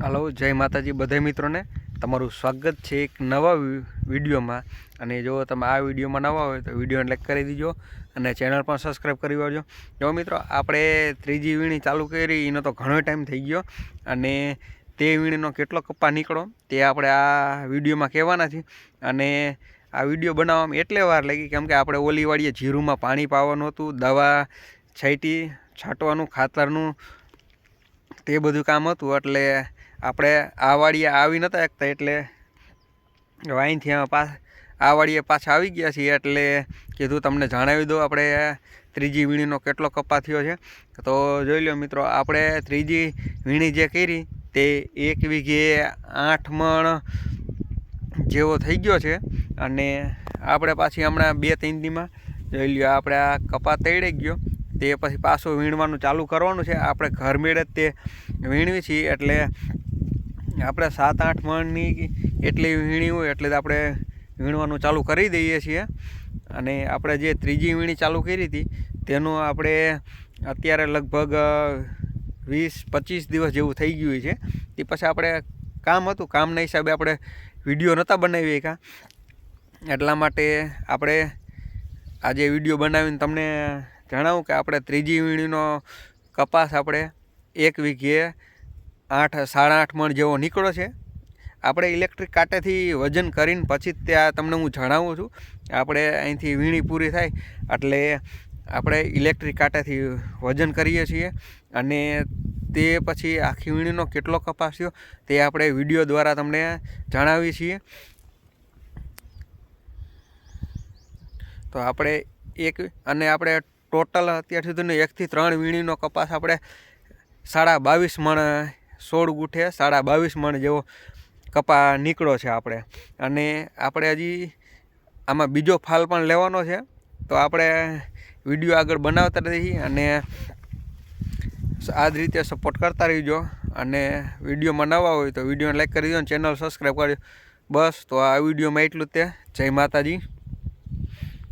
હાલો, જય માતાજી બધા મિત્રોને. તમારું સ્વાગત છે એક નવા વિડીયોમાં. અને જો તમે આ વિડીયોમાં નવા હોય તો વિડીયોને લાઈક કરી દીજો અને ચેનલ પણ સબસ્ક્રાઈબ કરી વાળજો. જો મિત્રો, આપણે ત્રીજી વીણી ચાલુ કરી, એનો તો ઘણો ટાઈમ થઈ ગયો. અને તે વીણીનો કેટલો કપ્પા નીકળો, તે આપણે આ વિડીયોમાં કહેવાના છીએ અને આ વીડિયો બનાવવામાં એટલે વાર લાગી, કેમ કે આપણે ઓલી વાડીએ જીરુમાં પાણી પાવાનું હતું, દવા છાંટી, છાંટવાનું, ખાતરનું, તે બધું કામ હતું. એટલે આપણે આ વાડીએ આવી નહોતા એકતા એટલે વાઈનથી અમે પા આ વાડીએ પાછા આવી ગયા છીએ એટલે કીધું તમને જણાવી દો આપણે ત્રીજી વીણીનો કેટલો કપા થયો છે. તો જોઈ લો મિત્રો, આપણે ત્રીજી વીણી જે કરી તે એક વીઘે આઠ મણ જેવો થઈ ગયો છે અને આપણે પાછી હમણાં બે ત્રણ દીમાં જોઈ લ્યો આપણે આ કપા તૈડી ગયો. તે પછી પાછું વીણવાનું ચાલુ કરવાનું છે. આપણે ઘર મેળે જ તે વીણવી છીએ એટલે આપણે સાત આઠ મણની એટલી વીણી હોય એટલે આપણે વીણવાનું ચાલુ કરી દઈએ છીએ. અને આપણે જે ત્રીજી વીણી ચાલુ કરી હતી, તેનું આપણે અત્યારે લગભગ વીસ પચીસ દિવસ જેવું થઈ ગયું છે. તે પછી આપણે કામ હતું, કામના હિસાબે આપણે વીડિયો નહોતા બનાવી કા એટલા માટે આપણે આજે વીડિયો બનાવીને તમને જણાવું કે આપણે ત્રીજી વીણીનો કપાસ આપણે એક વીઘે આઠ, સાડા આઠ મણ જેવો નીકળ્યો છે. આપણે ઇલેક્ટ્રિક કાંટેથી વજન કરીને પછી ત્યાં તમને હું જણાવું છું. આપણે અહીંથી વીણી પૂરી થાય એટલે આપણે ઇલેક્ટ્રિક કાંટેથી વજન કરીએ છીએ અને તે પછી આખી વીણીનો કેટલો કપાસ થયો તે આપણે વીડિયો દ્વારા તમને જણાવીએ છીએ. તો આપણે એક અને આપણે ટોટલ અત્યાર સુધીનો એકથી ત્રણ વીણીનો કપાસ આપણે સાડા બાવીસ મણ સોળ ગુઠે સાડા બાવીસ મણ જેવો કપા નીકળો છે આપણે. અને આપણે હજી આમાં બીજો ફાલ પણ લેવાનો છે. તો આપણે વીડિયો આગળ બનાવતા રહીએ અને આ જ રીતે સપોર્ટ કરતા રહીજો. અને વીડિયો બનાવવા હોય તો વિડીયોને લાઈક કરી દો ચેનલ સબસ્ક્રાઈબ કરજો બસ તો આ વિડીયોમાં એટલું તે. જય માતાજી.